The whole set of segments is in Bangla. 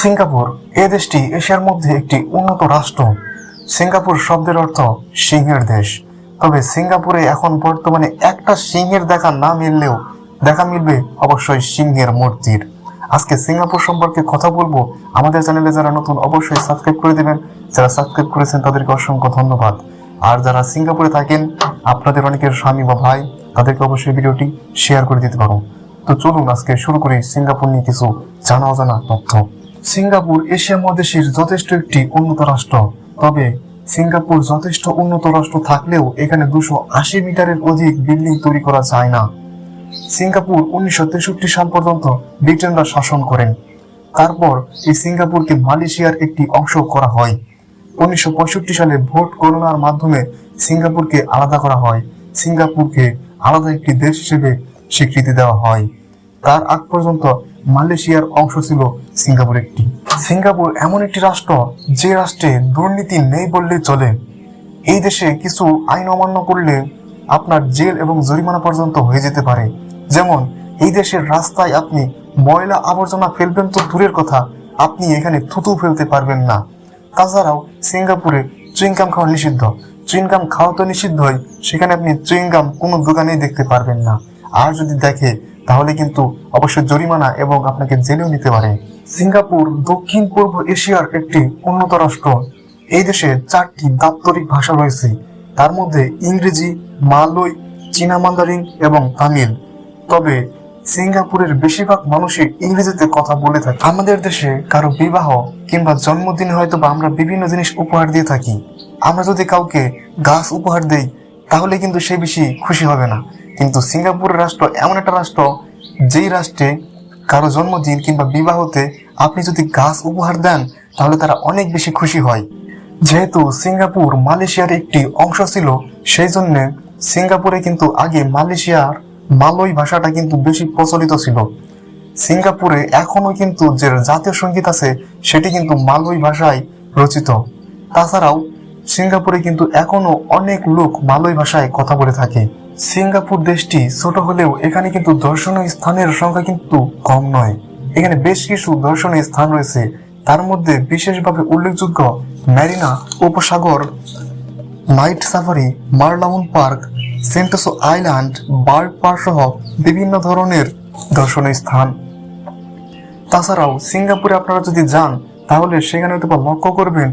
সিঙ্গাপুর, এ দেশটি এশিয়ার মধ্যে একটি উন্নত রাষ্ট্র। সিঙ্গাপুর শব্দের অর্থ সিংহের দেশ। তবে সিঙ্গাপুরে এখন বর্তমানে একটা সিংহের দেখা না মিললেও দেখা মিলবে অবশ্যই সিংহের মূর্তির। আজকে সিঙ্গাপুর সম্পর্কে কথা বলব। আমাদের চ্যানেলে যারা নতুন, অবশ্যই সাবস্ক্রাইব করে দিবেন। যারা সাবস্ক্রাইব করেছেন, তাদেরকে অসংখ্য ধন্যবাদ। আর যারা সিঙ্গাপুরে থাকেন, আপনাদের অনেকের স্বামী বা ভাই, তাদেরকে অবশ্যই ভিডিওটি শেয়ার করে দিতে পারো। তো চলুন আজকে শুরু করি সিঙ্গাপুর নিয়ে কিছু জানা অজানা তথ্য। সিঙ্গাপুর, এশিয়া মহাদেশের যথেষ্ট একটি উন্নত রাষ্ট্র। তবে সিঙ্গাপুর যথেষ্ট উন্নত রাষ্ট্র থাকলেও এখানে দুশো আশি মিটারের অধিক বিল্ডিং তৈরি করা যায় না। সিঙ্গাপুর উনিশশো তেষট্টি সাল পর্যন্ত ব্রিটেনরা শাসন করেন। তারপর এই সিঙ্গাপুরকে মালয়েশিয়ার একটি অংশ করা হয়। উনিশশো পঁয়ষট্টি সালে ভোট গণনার মাধ্যমে সিঙ্গাপুরকে আলাদা করা হয়। সিঙ্গাপুরকে আলাদা একটি দেশ হিসেবে স্বীকৃতি দেওয়া হয়। তার আগ পর্যন্ত মালয়েশিয়ার অংশ ছিল সিঙ্গাপুর একটি। সিঙ্গাপুর এমন একটি রাষ্ট্র যে রাষ্ট্রে দুর্নীতি নেই বললে চলে। এই দেশে কিছু আইন অমান্য করলে আপনার জেল এবং জরিমানা পর্যন্ত হয়ে যেতে পারে। যেমন, এই দেশের রাস্তায় আপনি ময়লা আবর্জনা ফেলবেন তো দূরের কথা, আপনি এখানে থুতু ফেলতে পারবেন না। তাছাড়াও সিঙ্গাপুরে চুইংগাম খাওয়া নিষিদ্ধ। চুইংগাম খাওয়া তো নিষিদ্ধই, সেখানে আপনি চুইংগাম কোনো দোকানেই দেখতে পারবেন না। আর যদি দেখে তাহলে কিন্তু অবশ্যই জরিমানা এবং আপনাকে জেলেও নিতে পারে। সিঙ্গাপুর, দক্ষিণ পূর্ব এশিয়ার একটি উন্নত রাষ্ট্র। এই দেশে চারটি দাপ্তরিক ভাষা রয়েছে। তার মধ্যে ইংরেজি, মালয়, চীনা মান্দারিন এবং তামিল। তবে সিঙ্গাপুরের বেশিরভাগ মানুষই ইংরেজিতে কথা বলে থাকে। আমাদের দেশে কারও বিবাহ কিংবা জন্মদিনে হয়তো বা আমরা বিভিন্ন জিনিস উপহার দিয়ে থাকি। আমরা যদি কাউকে গাছ উপহার দেই, তাহলে কিন্তু সে বেশি খুশি হবে না। কিন্তু সিঙ্গাপুরের রাষ্ট্র এমন একটা রাষ্ট্র, যেই রাষ্ট্রে কারও জন্মদিন কিংবা বিবাহতে আপনি যদি গাছ উপহার দেন, তাহলে তারা অনেক বেশি খুশি হয়। যেহেতু সিঙ্গাপুর মালয়েশিয়ার একটি অংশ ছিল সেই জন্য সিঙ্গাপুরে কিন্তু আগে মালয়েশিয়ার মালয় ভাষাটা কিন্তু বেশি প্রচলিত ছিল। সিঙ্গাপুরে এখনও কিন্তু যে জাতীয় সংগীত আছে, সেটি কিন্তু মালয় ভাষায় রচিত। তাছাড়াও সিঙ্গাপুরে কিন্তু এখনও অনেক লোক মালয় ভাষায় কথা বলে থাকে। সিঙ্গাপুর দেশটি ছোট হলেও এখানে কিন্তু দর্শনীয় স্থানের সংখ্যা কিন্তু কম নয়। এখানে বেশ কিছু দর্শনীয় স্থান রয়েছে। তার মধ্যে বিশেষভাবে উল্লেখযোগ্য ম্যারিনা উপসাগর, night safari, মারলামুন park, Sentosa island, bird park সহ বিভিন্ন ধরনের দর্শনীয় স্থান। তাছাড়াও সিঙ্গাপুরে আপনারা যদি যান, তাহলে সেখানে হয়তো লক্ষ্য করবেন।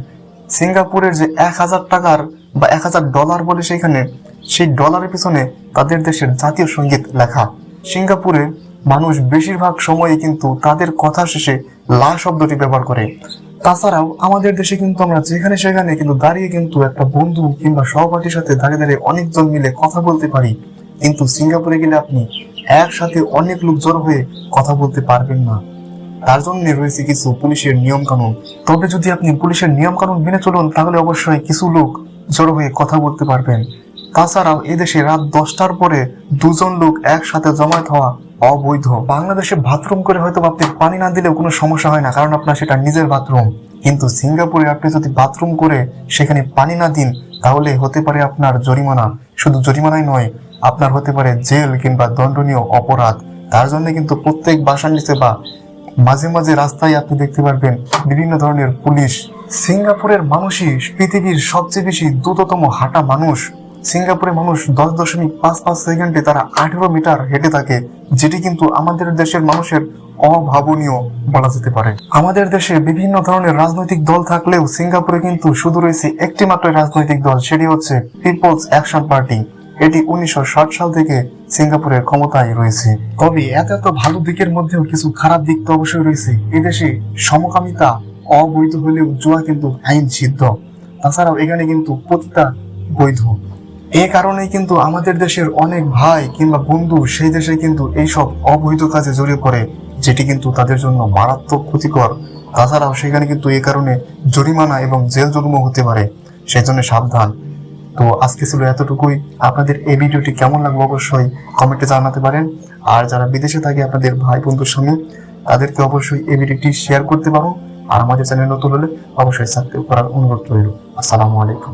সিঙ্গাপুরের যে এক হাজার টাকার বা এক হাজার ডলার বলে সেখানে, সেই ডলারের পিছনে তাদের দেশের জাতীয় সংগীত লেখা। সিঙ্গাপুরে মানুষ বেশিরভাগ সময়ে কিন্তু তাদের কথা শেষে লা শব্দটি ব্যবহার করে। তাছাড়াও আমাদের দেশে কিন্তু আমরা যেখানে সেখানে কিন্তু দাঁড়িয়ে কিন্তু একটা বন্ধু কিংবা সহপাঠীর সাথে দাঁড়িয়ে দাঁড়িয়ে অনেকজন মিলে কথা বলতে পারি। কিন্তু সিঙ্গাপুরে গেলে আপনি একসাথে অনেক লোক জড়ো হয়ে কথা বলতে পারবেন না। তার জন্য রয়েছে কিছু পুলিশের নিয়ম কানুন তবে যদি আপনি পুলিশের নিয়ম কানুন মেনে চলুন, তাহলে অবশ্যই কিছু লোক জড়ো হয়ে কথা বলতে পারবেন। তাছাড়াও এদেশে রাত দশটার পরে দুজন লোক একসাথে জমায়েত হওয়া অবৈধ। বাংলাদেশে বাথরুম করে হয়তো আপনি পানি না দিলেও কোনো সমস্যা হয় না, কারণ আপনার সেটা নিজের বাথরুম। কিন্তু সিঙ্গাপুরে আপনি যদি বাথরুম করে সেখানে পানি না দিন, তাহলে হতে পারে আপনার জরিমানা। শুধু জরিমানাই নয়, আপনার হতে পারে জেল কিংবা দণ্ডনীয় অপরাধ। তার জন্য কিন্তু প্রত্যেক বাসার নিচে বা মাঝে মাঝে রাস্তায় আপনি দেখতে পারবেন বিভিন্ন ধরনের পুলিশ। সিঙ্গাপুরের মানুষই পৃথিবীর সবচেয়ে বেশি দ্রুততম হাঁটা মানুষ। সিঙ্গাপুরে মানুষ দশ দশমিক পাঁচ পাঁচ সেকেন্ডে তারা আঠেরো মিটার হেঁটে থাকে, যেটি কিন্তু আমাদের দেশের মানুষের অভাবনীয় বলা যেতে পারে। আমাদের দেশে বিভিন্ন ধরনের রাজনৈতিক দল থাকলেও সিঙ্গাপুরে কিন্তু শুধু রয়েছে একটি মাত্র রাজনৈতিক দল, সেটি হচ্ছে পিপলস অ্যাকশন পার্টি। এটি উনিশশো ষাট সাল থেকে সিঙ্গাপুরের ক্ষমতায় রয়েছে। তবে এত এত ভালো দিকের মধ্যেও কিছু খারাপ দিক তো অবশ্যই রয়েছে। এদেশে সমকামিতা, অবৈধ হলেও জুয়া কিন্তু আইন সিদ্ধ তাছাড়াও এখানে কিন্তু প্রতিটা বৈধ। এ কারণেই কিন্তু আমাদের দেশের অনেক ভাই কিংবা বন্ধু সেই দেশে কিন্তু এইসব অবৈধ কাজে জড়িয়ে পড়ে, যেটি কিন্তু তাদের জন্য মারাত্মক ক্ষতিকর। তাছাড়াও সেখানে কিন্তু এই কারণে জরিমানা এবং জেল জন্ম হতে পারে। সেই জন্য সাবধান। তো আজকে ছিল এতটুকুই। আপনাদের এই ভিডিওটি কেমন লাগল অবশ্যই কমেন্টে জানাতে পারেন। আর যারা বিদেশে থাকে আপনাদের ভাই বন্ধুর সঙ্গে, তাদেরকে অবশ্যই এই ভিডিওটি শেয়ার করতে পারো। আর আমাদের চ্যানেল নতুন হলে অবশ্যই সাবস্ক্রাইব করার অনুরোধ রইল। আসসালামু আলাইকুম।